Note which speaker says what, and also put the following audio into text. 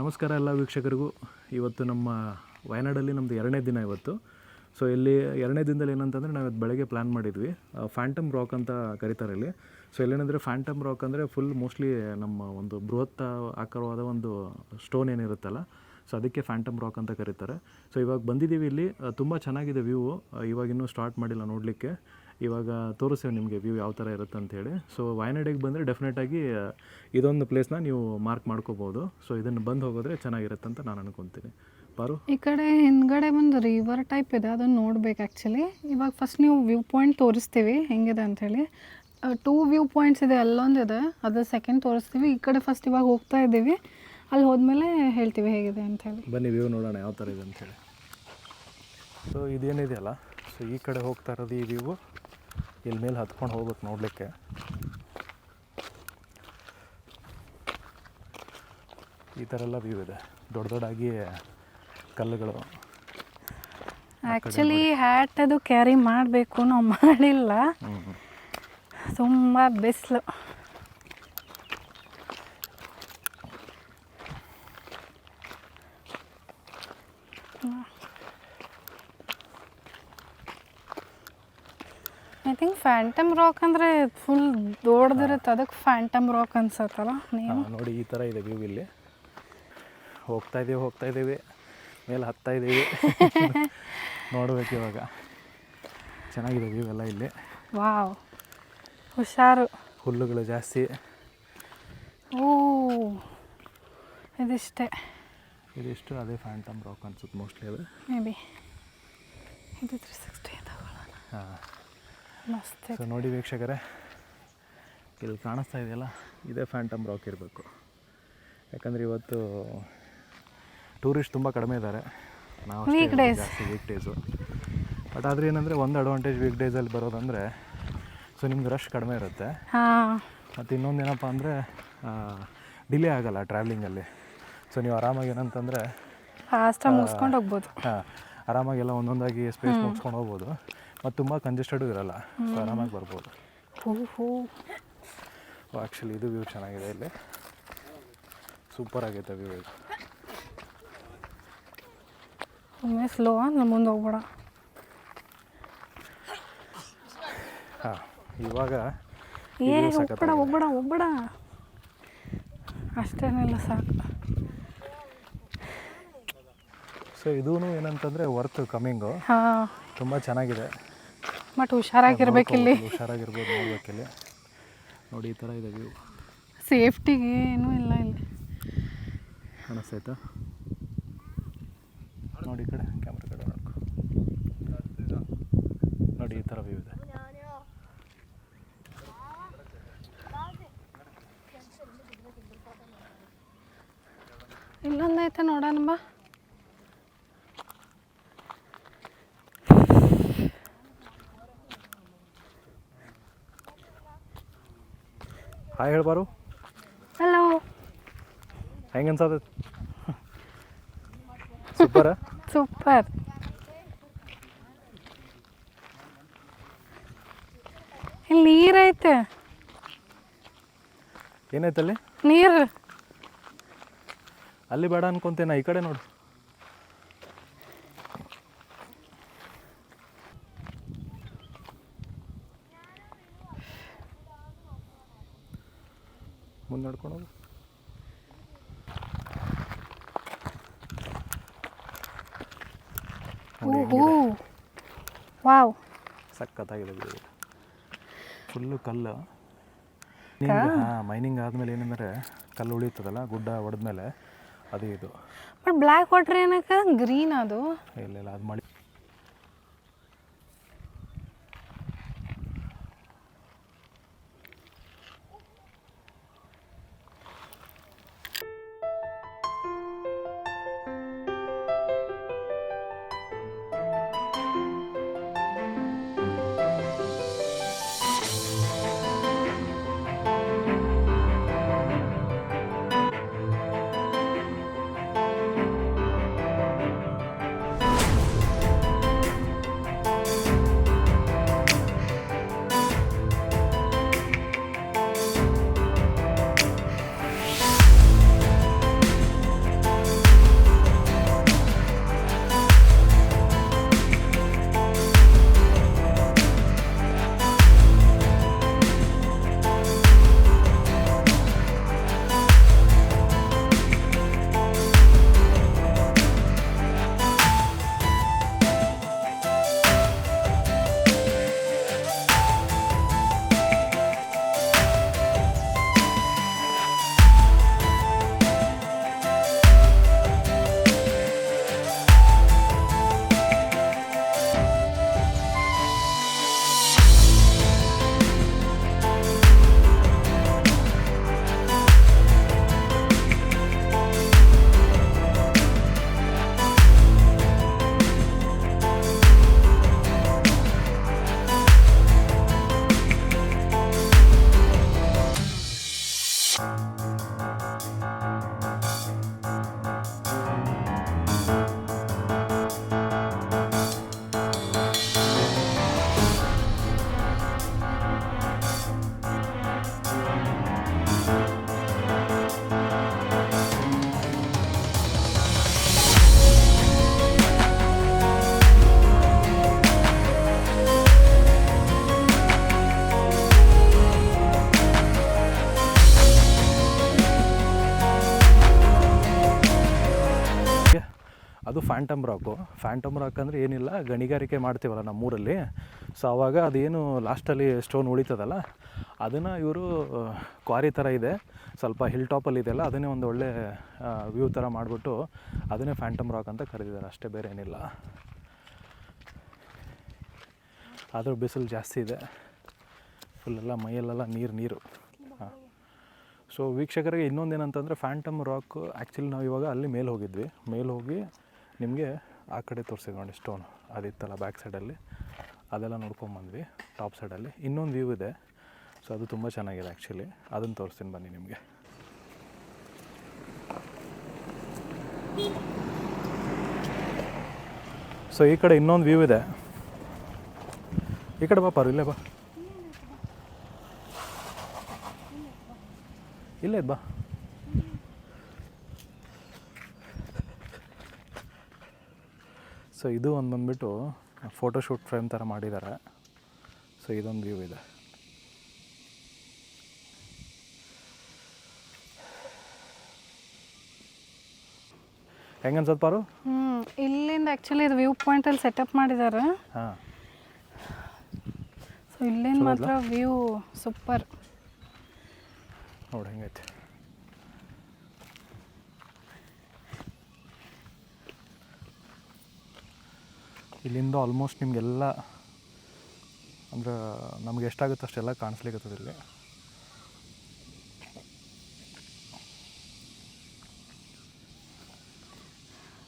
Speaker 1: ನಮಸ್ಕಾರ ಎಲ್ಲ ವೀಕ್ಷಕರಿಗೂ. ಇವತ್ತು ನಮ್ಮ ವಯನಾಡಲ್ಲಿ ನಮ್ಮದು ಎರಡನೇ ದಿನ ಇವತ್ತು. ಸೊ ಇಲ್ಲಿ ಎರಡನೇ ದಿನದಲ್ಲಿ ಏನಂತಂದರೆ ನಾವು ಇವತ್ತು ಬೆಳಗ್ಗೆ ಪ್ಲ್ಯಾನ್ ಮಾಡಿದ್ವಿ. ಫ್ಯಾಂಟಮ್ ರಾಕ್ ಅಂತ ಕರೀತಾರೆ ಇಲ್ಲಿ. ಸೊ ಇಲ್ಲೇನಂದರೆ ಫ್ಯಾಂಟಮ್ ರಾಕ್ ಅಂದರೆ ಫುಲ್ ಮೋಸ್ಟ್ಲಿ ನಮ್ಮ ಒಂದು ಬೃಹತ್ ಆಕಾರವಾದ ಒಂದು ಸ್ಟೋನ್ ಏನಿರುತ್ತಲ್ಲ ಸೊ ಅದಕ್ಕೆ ಫ್ಯಾಂಟಮ್ ರಾಕ್ ಅಂತ ಕರೀತಾರೆ. ಸೊ ಇವಾಗ ಬಂದಿದ್ದೀವಿ ಇಲ್ಲಿ. ತುಂಬ ಚೆನ್ನಾಗಿದೆ ವ್ಯೂ ಇವಾಗ ಇನ್ನೂ ಸ್ಟಾರ್ಟ್ ಮಾಡಿಲ್ಲ ನೋಡಲಿಕ್ಕೆ. ಇವಾಗ ತೋರಿಸ್ತೇವೆ ನಿಮಗೆ ವ್ಯೂ ಯಾವ ಥರ ಇರುತ್ತೆ ಅಂಥೇಳಿ ಸೊ ವಾಯನಾಡಿಗೆ ಬಂದರೆ ಡೆಫಿನೆಟಾಗಿ ಇದೊಂದು ಪ್ಲೇಸ್ನ ನೀವು ಮಾರ್ಕ್ ಮಾಡ್ಕೋಬೋದು. ಸೊ ಇದನ್ನು ಬಂದು ಹೋಗೋದ್ರೆ ಚೆನ್ನಾಗಿರುತ್ತೆ ಅಂತ ನಾನು ಅನ್ಕೊತೀನಿ. ಪಾರು?
Speaker 2: ಈ ಕಡೆ ಹಿಂದ್ಗಡೆ ಒಂದು ರಿವರ್ ಟೈಪ್ ಇದೆ ಅದನ್ನು ನೋಡ್ಬೇಕು ಆ್ಯಕ್ಚುಲಿ ಇವಾಗ ಫಸ್ಟ್ ನೀವು ವ್ಯೂ ಪಾಯಿಂಟ್ ತೋರಿಸ್ತೀವಿ ಹೆಂಗಿದೆ ಅಂಥೇಳಿ ಟೂ ವ್ಯೂ ಪಾಯಿಂಟ್ಸ್ ಇದೆ ಅಲ್ಲೊಂದು ಇದೆ ಅದು ಸೆಕೆಂಡ್ ತೋರಿಸ್ತೀವಿ. ಈ ಕಡೆ ಫಸ್ಟ್ ಇವಾಗ ಹೋಗ್ತಾ ಇದ್ದೀವಿ. ಅಲ್ಲಿ ಹೋದ್ಮೇಲೆ ಹೇಳ್ತೀವಿ ಹೇಗಿದೆ ಅಂಥೇಳಿ
Speaker 1: ಬನ್ನಿ ವ್ಯೂ ನೋಡೋಣ ಯಾವ ಥರ ಇದೆ ಅಂತೇಳಿ ಸೊ ಇದೇನಿದೆಯಲ್ಲ ಸೊ ಈ ಕಡೆ ಹೋಗ್ತಾ ಇರೋದು ಈ ವ್ಯೂ ಇಲ್ಲಿ ಮೇಲೆ ಹತ್ಕೊಂಡು ಹೋಗ್ಬೇಕು ನೋಡಲಿಕ್ಕೆ. ಈ ಥರ ಎಲ್ಲ ವ್ಯೂ ಇದೆ. ದೊಡ್ಡ ದೊಡ್ಡಾಗಿ ಕಲ್ಲುಗಳು
Speaker 2: ಆ್ಯಕ್ಚುಲಿ ಹ್ಯಾಟ್ ಅದು ಕ್ಯಾರಿ ಮಾಡಬೇಕು ನಾವು ಮಾಡಿಲ್ಲ. ತುಂಬ ಬಿಸಿಲು. ಐ ಥಿಂಕ್ ಫ್ಯಾಂಟಮ್ ರಾಕ್ ಅಂದರೆ ಫುಲ್ ದೊಡ್ಡದಿರುತ್ತೆ. ಅದಕ್ಕೆ ಫ್ಯಾಂಟಮ್ ರಾಕ್ ಅನ್ಸತ್ತಲ್ಲ ನೀವು
Speaker 1: ನೋಡಿ ಈ ಥರ ಇದೆ ವ್ಯೂ ಇಲ್ಲಿ. ಹೋಗ್ತಾ ಇದ್ದೀವಿ ಹೋಗ್ತಾ ಇದ್ದೀವಿ ಮೇಲೆ ಹತ್ತಾ ಇದ್ದೀವಿ ನೋಡ್ಬೇಕು ಇವಾಗ. ಚೆನ್ನಾಗಿದೆ ವ್ಯೂ ಎಲ್ಲ ಇಲ್ಲಿ.
Speaker 2: ವಾವ್. ಹುಷಾರು.
Speaker 1: ಹುಲ್ಲುಗಳು ಜಾಸ್ತಿ.
Speaker 2: ಓ ಇದಿಷ್ಟೇ.
Speaker 1: ಇದಿಷ್ಟು ಅದೇ ಫ್ಯಾಂಟಮ್ ರಾಕ್ ಅನ್ಸುತ್ತೆ ಮೋಸ್ಟ್ಲಿ ಅದು.
Speaker 2: ಮೇ ಬಿ ಇದು ತ್ರೀ ಸಿಕ್ಸ್ಟಿ
Speaker 1: ಹಾಂ.
Speaker 2: ಮಸ್ತ್
Speaker 1: ಸೊ ನೋಡಿ ವೀಕ್ಷಕರೇ ಇಲ್ಲಿ ಕಾಣಿಸ್ತಾ ಇದೆಯಲ್ಲ ಇದೇ ಫ್ಯಾಂಟಮ್ ರಾಕ್ ಇರಬೇಕು. ಯಾಕಂದರೆ ಇವತ್ತು ಟೂರಿಸ್ಟ್ ತುಂಬ ಕಡಿಮೆ ಇದ್ದಾರೆ ನಾವು. ಜಾಸ್ತಿ ವೀಕ್ ಡೇಸು ಬಟ್ ಆದರೆ ಏನಂದರೆ ಒಂದು ಅಡ್ವಾಂಟೇಜ್ ವೀಕ್ ಡೇಸಲ್ಲಿ ಬರೋದಂದರೆ ಸೊ ನಿಮ್ಗೆ ರಶ್ ಕಡಿಮೆ ಇರುತ್ತೆ. ಮತ್ತು ಇನ್ನೊಂದು ಏನಪ್ಪ ಅಂದರೆ ಡಿಲೇ ಆಗಲ್ಲ ಟ್ರಾವೆಲಿಂಗಲ್ಲಿ ಸೊ ನೀವು ಆರಾಮಾಗಿ ಏನಂತಂದರೆ
Speaker 2: ಫಾಸ್ಟಾಗಿ ಮುಗಿಸ್ಕೊಂಡು ಹೋಗ್ಬೋದು.
Speaker 1: ಹಾಂ ಆರಾಮಾಗೆಲ್ಲ ಒಂದೊಂದಾಗಿ ಸ್ಪೇಸ್ ಮುಗಿಸ್ಕೊಂಡು ಹೋಗ್ಬೋದು. ಮತ್ತು ತುಂಬ ಕಂಜೆಸ್ಟೆಡು ಇರಲ್ಲ. ಸೊ ಆರಾಮಾಗಿ ಬರ್ಬೋದು.
Speaker 2: ಹೂ ಹೂ.
Speaker 1: ಆ್ಯಕ್ಚುಲಿ ಇದು ವ್ಯೂ ಚೆನ್ನಾಗಿದೆ ಇಲ್ಲಿ. ಸೂಪರ್ ಆಗೈತೆ ವ್ಯೂ ಇದು.
Speaker 2: ಒಮ್ಮೆ ಸ್ಲೋ ನಮ್ಮ ಮುಂದೆ ಹೋಗ್ಬೇಡ.
Speaker 1: ಹಾಂ ಇವಾಗ
Speaker 2: ಏ ಹೋಗ್ಬೇಡ. ಹೋಗ್ಬೇಡ ಹೋಗ್ಬೇಡ. ಅಷ್ಟೇನಿಲ್ಲ ಸಾಕು.
Speaker 1: ಸೊ ಇದೂ ಏನಂತಂದರೆ ವರ್ತ್ ಕಮ್ಮಿಂಗು
Speaker 2: ಹಾಂ.
Speaker 1: ತುಂಬ ಚೆನ್ನಾಗಿದೆ.
Speaker 2: ಬಟ್ ಹುಷಾರಾಗಿರ್ಬೇಕಿಲ್ಲಿ
Speaker 1: ಇಲ್ಲಿ. ಹುಷಾರಾಗಿರ್ಬೋದು ನೋಡ್ಬೇಕಿಲ್ಲಿ ನೋಡಿ ಈ ಥರ ಇದೆ ವ್ಯೂ
Speaker 2: ಸೇಫ್ಟಿಗೆ ಏನೂ ಇಲ್ಲ ಇಲ್ಲಿ.
Speaker 1: ಕಾಣಿಸ್ತೈತಾ? ನೋಡಿ ಈ ಕಡೆ ಕ್ಯಾಮ್ರಾ ಕಡೆ ನೋಡ್ಕೊ. ನೋಡಿ ಈ ಥರ ವ್ಯೂ ಇದೆ.
Speaker 2: ಇಲ್ಲೊಂದೈತೆ ನೋಡೋಣ ಬಾ.
Speaker 1: ಹಾಯ್ ಹೇಳ್ಬಾರು
Speaker 2: ಹಲೋ
Speaker 1: ಹೆಂಗೆ ಅನ್ಸದ ಸೂಪರ್
Speaker 2: ಸೂಪರ್ ಇಲ್ಲಿ ನೀರೈತೆ
Speaker 1: ಏನೈತಲ್ಲಿ
Speaker 2: ನೀರು.
Speaker 1: ಅಲ್ಲಿ ಬೇಡ ಅನ್ಕೊಂತೇನ ಈ ಕಡೆ ನೋಡು. ಮುಂದೆ ನಡ್ಕೊಂಡು ಹೋಗು
Speaker 2: ವಾವ್.
Speaker 1: ಸಖತ್ತಾಗಿದೆ ಬಿಡಿ. ಫುಲ್ಲು ಕಲ್ಲು. ಹಾಂ. ಮೈನಿಂಗ್ ಆದಮೇಲೆ ಏನಂದರೆ ಕಲ್ಲು ಉಳಿತದಲ್ಲ ಗುಡ್ಡ ಹೊಡೆದ್ಮೇಲೆ ಅದು ಇದು.
Speaker 2: ಬಟ್ ಬ್ಲ್ಯಾಕ್ ವಾಟ್ರ್ ಏನಕ್ಕೆ? ಗ್ರೀನ್ ಅದು.
Speaker 1: ಇಲ್ಲ ಇಲ್ಲ ಅದು ಮಳೆ. Bye. ಅದು ಫ್ಯಾಂಟಮ್ ರಾಕು ಫ್ಯಾಂಟಮ್ ರಾಕ್ ಅಂದರೆ ಏನಿಲ್ಲ, ಗಣಿಗಾರಿಕೆ ಮಾಡ್ತೀವಲ್ಲ ನಮ್ಮೂರಲ್ಲಿ. ಸೊ ಆವಾಗ ಅದೇನು ಲಾಸ್ಟಲ್ಲಿ ಸ್ಟೋನ್ ಉಳಿತದಲ್ಲ, ಅದನ್ನು ಇವರು ಕ್ವಾರಿ ಥರ ಇದೆ. ಸ್ವಲ್ಪ ಹಿಲ್ ಟಾಪಲ್ಲಿ ಇದೆಯಲ್ಲ, ಅದನ್ನೇ ಒಂದು ಒಳ್ಳೆ ವ್ಯೂ ಥರ ಮಾಡಿಬಿಟ್ಟು ಅದನ್ನೇ ಫ್ಯಾಂಟಮ್ ರಾಕ್ ಅಂತ ಕರೆದಿದ್ದಾರೆ. ಅಷ್ಟೇ ಬೇರೆ ಏನಿಲ್ಲ. ಆದರೂ ಬಿಸಿಲು ಜಾಸ್ತಿ ಇದೆ. ಫುಲ್ಲೆಲ್ಲ ಮೈಯಲ್ಲೆಲ್ಲ ನೀರು ನೀರು. ಹಾಂ. ಸೊ ವೀಕ್ಷಕರಿಗೆ ಇನ್ನೊಂದೇನಂತಂದರೆ ಫ್ಯಾಂಟಮ್ ರಾಕ್ ಆ್ಯಕ್ಚುಲಿ ನಾವು ಇವಾಗ ಅಲ್ಲಿ ಮೇಲೆ ಹೋಗಿದ್ವಿ. ಮೇಲೆ ಹೋಗಿ ನಿಮಗೆ ಆ ಕಡೆ ತೋರಿಸಿದ್ವಿ ನೋಡಿ ಸ್ಟೋನ್ ಅದಿತ್ತಲ್ಲ ಬ್ಯಾಕ್ ಸೈಡಲ್ಲಿ ಅದೆಲ್ಲ ನೋಡ್ಕೊಂಬಂದ್ವಿ ಟಾಪ್ ಸೈಡಲ್ಲಿ ಇನ್ನೊಂದು ವ್ಯೂ ಇದೆ. ಸೊ ಅದು ತುಂಬ ಚೆನ್ನಾಗಿದೆ ಆ್ಯಕ್ಚುಲಿ ಅದನ್ನು ತೋರಿಸ್ತೀನಿ ಬನ್ನಿ ನಿಮಗೆ. ಸೊ ಈ ಕಡೆ ಇನ್ನೊಂದು ವ್ಯೂ ಇದೆ. ಈ ಕಡೆ ಬಾ ಪಾರು ಇಲ್ಲೇ ಬಾ. ಇಲ್ಲೇ ಬಾ ಸೊ ಇದು ಒಂದು ಬಂದುಬಿಟ್ಟು ಫೋಟೋಶೂಟ್ ಫ್ರೇಮ್ ಥರ ಮಾಡಿದ್ದಾರೆ ಸೊ ಇದೊಂದು ವ್ಯೂ ಇದೆ. ಹೆಂಗನ್ಸತ್ ಪಾರು?
Speaker 2: ಹ್ಞೂ ಇಲ್ಲಿಂದ ಆ್ಯಕ್ಚುಲಿ ಇದು ವ್ಯೂ ಪಾಯಿಂಟಲ್ಲಿ ಸೆಟಪ್ ಮಾಡಿದ್ದಾರೆ
Speaker 1: ಹಾಂ.
Speaker 2: ಸೊ ಇಲ್ಲಿಂದ ಮಾತ್ರ ವ್ಯೂ ಸೂಪರ್
Speaker 1: ನೋಡಿ ಹೆಂಗೈತೆ. ಇಲ್ಲಿಂದ ಆಲ್ಮೋಸ್ಟ್ ನಿಮಗೆಲ್ಲ ಅಂದ್ರೆ ನಮ್ಗೆ ಎಷ್ಟಾಗುತ್ತೆ ಅಷ್ಟೆಲ್ಲ ಕಾಣಿಸ್ಲಿಕ್ಕತ್ತದ ಇಲ್ಲಿ.